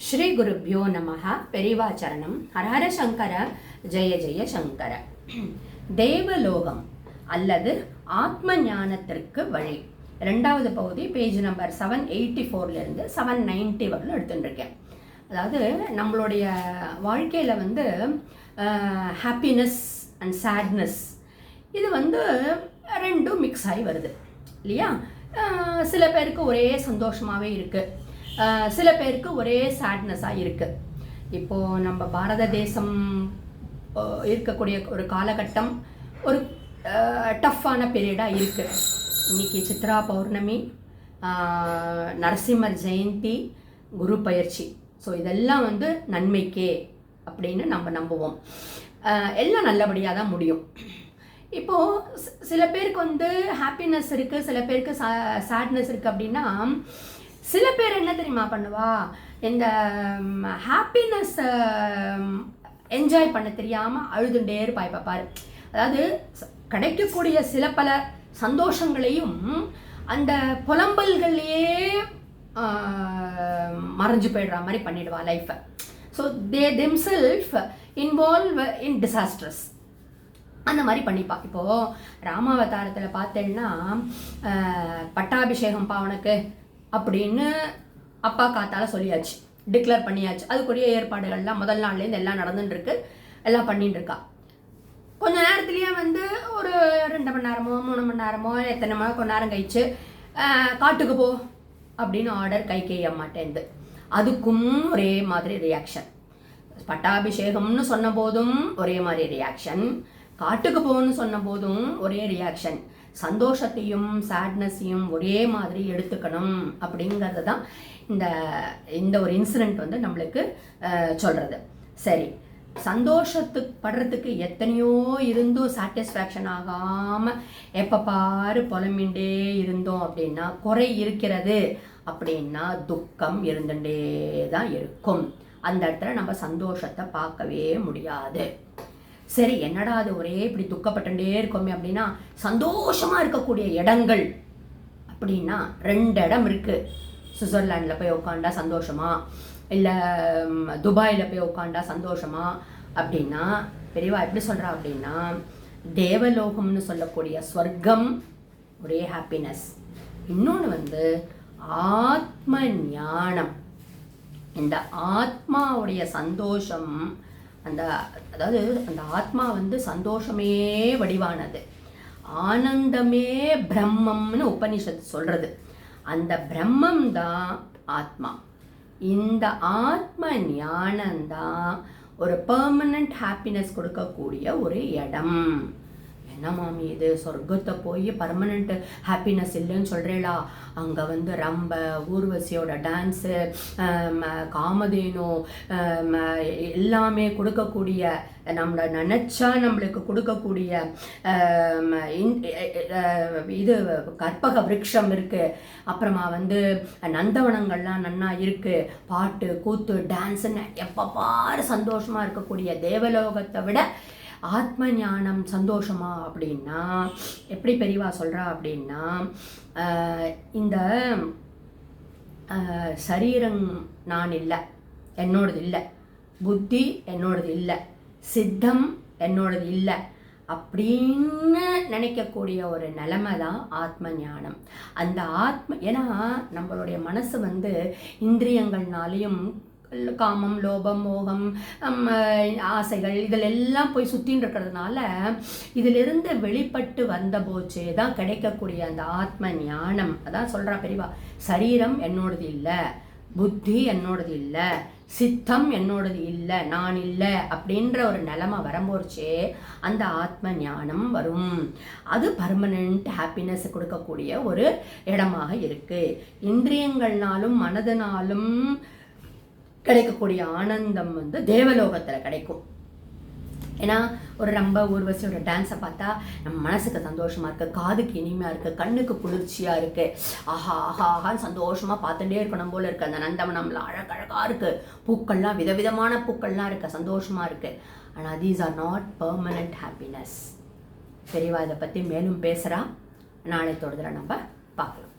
ஸ்ரீ குருப்பியோ நமக பெரிவாச்சரணம் ஹரஹர சங்கர ஜெய ஜெய சங்கர. தேவலோகம் அல்லது ஆத்ம ஞானத்திற்கு வழி. ரெண்டாவது பகுதி பேஜ் நம்பர் செவன் எயிட்டி ஃபோர்லேருந்து செவன் நைன்ட்டி வரலும் எடுத்துட்டுருக்கேன். அதாவது நம்மளுடைய வாழ்க்கையில் வந்து ஹாப்பினஸ் அண்ட் சேட்னஸ் இது வந்து ரெண்டும் மிக்ஸ் ஆகி வருது. இல்லையா? சில பேருக்கு ஒரே சந்தோஷமாகவே இருக்குது சில பேருக்கு ஒரே சேட்னஸாக இருக்குது இப்போது நம்ம பாரத தேசம் இருக்கக்கூடிய ஒரு காலகட்டம் ஒரு டஃப்பான பீரியடாக இருக்குது இன்னைக்கு சித்ரா பௌர்ணமி நரசிம்மர் ஜெயந்தி குரு பயிற்சி. ஸோ இதெல்லாம் வந்து நன்மைக்கே அப்படின்னு நம்ம நம்புவோம். எல்லாம் நல்லபடியாக தான் முடியும். இப்போது சில பேருக்கு வந்து ஹாப்பினஸ் இருக்குது சில பேருக்கு சா சேட்னஸ் இருக்குது அப்படின்னா சில பேர் என்ன தெரியுமா பண்ணுவா? இந்த ஹாப்பினஸ் என்ஜாய் பண்ண தெரியாமல் அழுதுண்டே இருப்பா. இப்போ பாரு. அதாவது கிடைக்கக்கூடிய சில பல சந்தோஷங்களையும் அந்த புலம்பல்கள்லையே மறைஞ்சு போயிடுற மாதிரி பண்ணிடுவா லைஃப்பை so they themselves involve in disastrous அந்த மாதிரி பண்ணிப்பா. இப்போது ராமாவதாரத்தில் பார்த்தேன்னா பட்டாபிஷேகம்ப்பா பட்டாபிஷேகம் பா உனக்கு. அப்படின்னு அப்பா காத்தால சொல்லியாச்சு. டிக்ளேர் பண்ணியாச்சு. அதுக்குரிய ஏற்பாடுகள்லாம் முதல் நாள்லேருந்து எல்லாம் நடந்துட்டு இருக்கு எல்லாம் பண்ணிட்டு இருக்கா கொஞ்ச நேரத்துலயே வந்து ஒரு ரெண்டு மணி நேரமோ மூணு மணி நேரமோ எத்தனை மணி கொஞ்ச நேரம் கழிச்சு காட்டுக்கு போ அப்படின்னு ஆர்டர் கை கைய மாட்டேந்து அதுக்கும் ஒரே மாதிரி ரியாக்ஷன் பட்டாபிஷேகம்னு சொன்ன போதும் ஒரே மாதிரி ரியாக்ஷன் காட்டுக்கு போன்னு சொன்ன போதும் ஒரே ரியாக்ஷன் சந்தோஷத்தையும் சேட்னஸையும் ஒரே மாதிரி எடுத்துக்கணும் அப்படிங்கிறது தான் இந்த இந்த ஒரு இன்சிடெண்ட் வந்து நம்மளுக்கு சொல்கிறது சரி. சந்தோஷத்துக்கு படுறதுக்கு எத்தனையோ இருந்தும் சாட்டிஸ்ஃபேக்ஷன் ஆகாமல் எப்போ பாரு புலம்பின்ண்டே இருந்தோம் அப்படின்னா குறை இருக்கிறது அப்படின்னா துக்கம் இருந்துட்டே தான் இருக்கும். அந்த இடத்துல நம்ம சந்தோஷத்தை பார்க்கவே முடியாது. சரி என்னடா அது? ஒரே இப்படி துக்கப்பட்டுட்டே இருக்கோமே அப்படின்னா சந்தோஷமாக இருக்கக்கூடிய இடங்கள் அப்படின்னா ரெண்டு இடம் இருக்குது சுவிட்சர்லாண்டில் போய் உட்காண்டா சந்தோஷமா? இல்லை துபாயில் போய் உட்காண்டா சந்தோஷமா? அப்படின்னா பெரியவா எப்படி சொல்கிறா அப்படின்னா தேவலோகம்னு சொல்லக்கூடிய ஸ்வர்க்கம் ஒரே ஹாப்பினஸ் இன்னொன்று வந்து ஆத்ம ஞானம் இந்த ஆத்மாவுடைய சந்தோஷம் அந்த அதாவது அந்த ஆத்மா வந்து சந்தோஷமே வடிவானது. ஆனந்தமே பிரம்மம்னு உபனிஷத் சொல்கிறது அந்த பிரம்மம் தான் ஆத்மா. இந்த ஆத்ம ஞானம்தான் ஒரு பெர்மனண்ட் ஹாப்பினஸ் கொடுக்கக்கூடிய ஒரு இடம். என்ன மாமி இது? சொர்க்கத்தை போய் பர்மனண்ட் ஹாப்பினஸ் இல்லைன்னு சொல்கிறேளா அங்கே வந்து ரம்ப ஊர்வசியோட டான்ஸு காமதேனு எல்லாமே கொடுக்கக்கூடிய நம்மளை நினச்சா நம்மளுக்கு கொடுக்கக்கூடிய இது கற்பக விருட்சம் இருக்குது அப்புறமா வந்து நந்தவனங்கள்லாம் நன்னா இருக்குது பாட்டு கூத்து டான்ஸுன்னு எப்போ பாரு சந்தோஷமாக இருக்கக்கூடிய தேவலோகத்தை விட ஆத்ம ஞானம் சந்தோஷமா அப்படின்னா எப்படி பெரியவா சொல்கிறா அப்படின்னா இந்த சரீரம் நான் இல்லை என்னோடது இல்லை புத்தி என்னோடது இல்லை சித்தம் என்னோடது இல்லை அப்படின்னு நினைக்கக்கூடிய ஒரு நிலைமை தான் ஆத்ம ஞானம் அந்த ஆத்ம ஏன்னா நம்மளுடைய மனசு வந்து இந்திரியங்கள்னாலையும் காமம் லோபம் மோகம் ஆசைகள் இதில் எல்லாம் போய் சுற்றின்னு இருக்கிறதுனால இதிலிருந்து வெளிப்பட்டு வந்த போச்சே தான் கிடைக்கக்கூடிய அந்த ஆத்ம ஞானம். அதான் சொல்கிறா பெரியவா. சரீரம் என்னோடது இல்லை புத்தி என்னோடது இல்லை சித்தம் என்னோடது இல்லை நான் இல்லை அப்படின்ற ஒரு நிலமை வரும்போச்சே அந்த ஆத்ம ஞானம் வரும். அது பர்மனண்ட் ஹாப்பினஸ் கொடுக்கக்கூடிய ஒரு இடமாக இருக்குது இந்திரியங்கள்னாலும் மனதுனாலும் கிடைக்கக்கூடிய ஆனந்தம் வந்து தேவலோகத்தில் கிடைக்கும். ஏன்னா ஒரு ரொம்ப ஊர்வசியோட டான்ஸை பார்த்தா நம்ம மனசுக்கு சந்தோஷமாக இருக்குது காதுக்கு இனிமையாக இருக்குது கண்ணுக்கு குளிர்ச்சியாக இருக்குது ஆஹா ஆஹா ஆஹான்னு சந்தோஷமாக பார்த்துட்டே இருக்கணும் போல இருக்குது அந்த நந்தவனம்ல அழகழகாக இருக்குது பூக்கள்லாம் விதவிதமான பூக்கள்லாம் இருக்குது சந்தோஷமாக இருக்குது ஆனால் these are not permanent happiness தெரியவா இதை பற்றி மேலும் பேசுகிறா நாளை தொடர்ந்து நம்ம பார்க்கலாம்.